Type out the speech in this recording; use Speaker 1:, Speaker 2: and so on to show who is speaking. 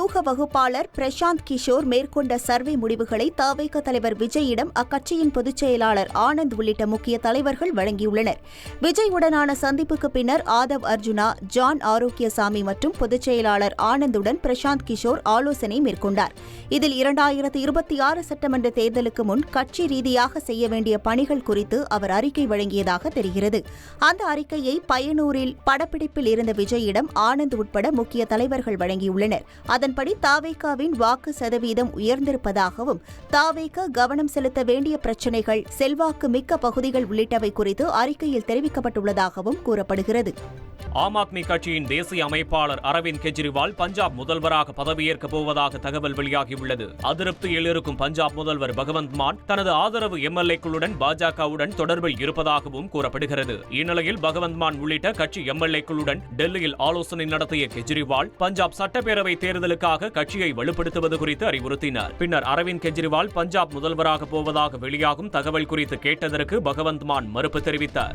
Speaker 1: வியூக வகுப்பாளர் பிரசாந்த் கிஷோர் மேற்கொண்ட சர்வே முடிவுகளை தவேக தலைவர் விஜயிடம் அக்கட்சியின் பொதுச் செயலாளர் ஆனந்த் உள்ளிட்ட முக்கிய தலைவர்கள் வழங்கியுள்ளனர். விஜயுடனான சந்திப்புக்கு பின்னர் ஆதவ் அர்ஜுனா ஜான் ஆரோக்கியசாமி மற்றும் பொதுச் செயலாளர் ஆனந்துடன் பிரசாந்த் கிஷோர் ஆலோசனை மேற்கொண்டார். இதில் இரண்டாயிரத்து இருபத்தி ஆறு சட்டமன்ற தேர்தலுக்கு முன் கட்சி ரீதியாக செய்ய வேண்டிய பணிகள் குறித்து அவர் அறிக்கை வழங்கியதாக தெரிகிறது. அந்த அறிக்கையை பயனூரில் படப்பிடிப்பில் இருந்த விஜயிடம் ஆனந்த் உட்பட முக்கிய தலைவர்கள் வழங்கியுள்ளனர். அதன் அதன்படி தாவேகாவின் வாக்கு சதவீதம் உயர்ந்திருப்பதாகவும் தாவேக கவனம் செலுத்த வேண்டிய பிரச்சினைகள் செல்வாக்கு மிக்க பகுதிகள் உள்ளிட்டவை குறித்து அறிக்கையில் தெரிவிக்கப்பட்டுள்ளதாகவும் கூறப்படுகிறது.
Speaker 2: ஆம் ஆத்மி கட்சியின் தேசிய அமைப்பாளர் அரவிந்த் கெஜ்ரிவால் பஞ்சாப் முதல்வராக பதவியேற்க போவதாக தகவல் வெளியாகியுள்ளது. அதிருப்தியில் இருக்கும் பஞ்சாப் முதல்வர் பகவந்த் மான் தனது ஆதரவு எம்எல்ஏக்களுடன் பாஜகவுடன் தொடர்பில் இருப்பதாகவும் கூறப்படுகிறது. இந்நிலையில் பகவந்த் மான் உள்ளிட்ட கட்சி எம்எல்ஏக்களுடன் டெல்லியில் ஆலோசனை நடத்திய கெஜ்ரிவால் பஞ்சாப் சட்டப்பேரவை தேர்தலுக்காக கட்சியை வலுப்படுத்துவது குறித்து அறிவுறுத்தினார். பின்னர் அரவிந்த் கெஜ்ரிவால் பஞ்சாப் முதல்வராக போவதாக வெளியாகும் தகவல் குறித்து கேட்டதற்கு பகவந்த் மான் மறுப்பு தெரிவித்தார்.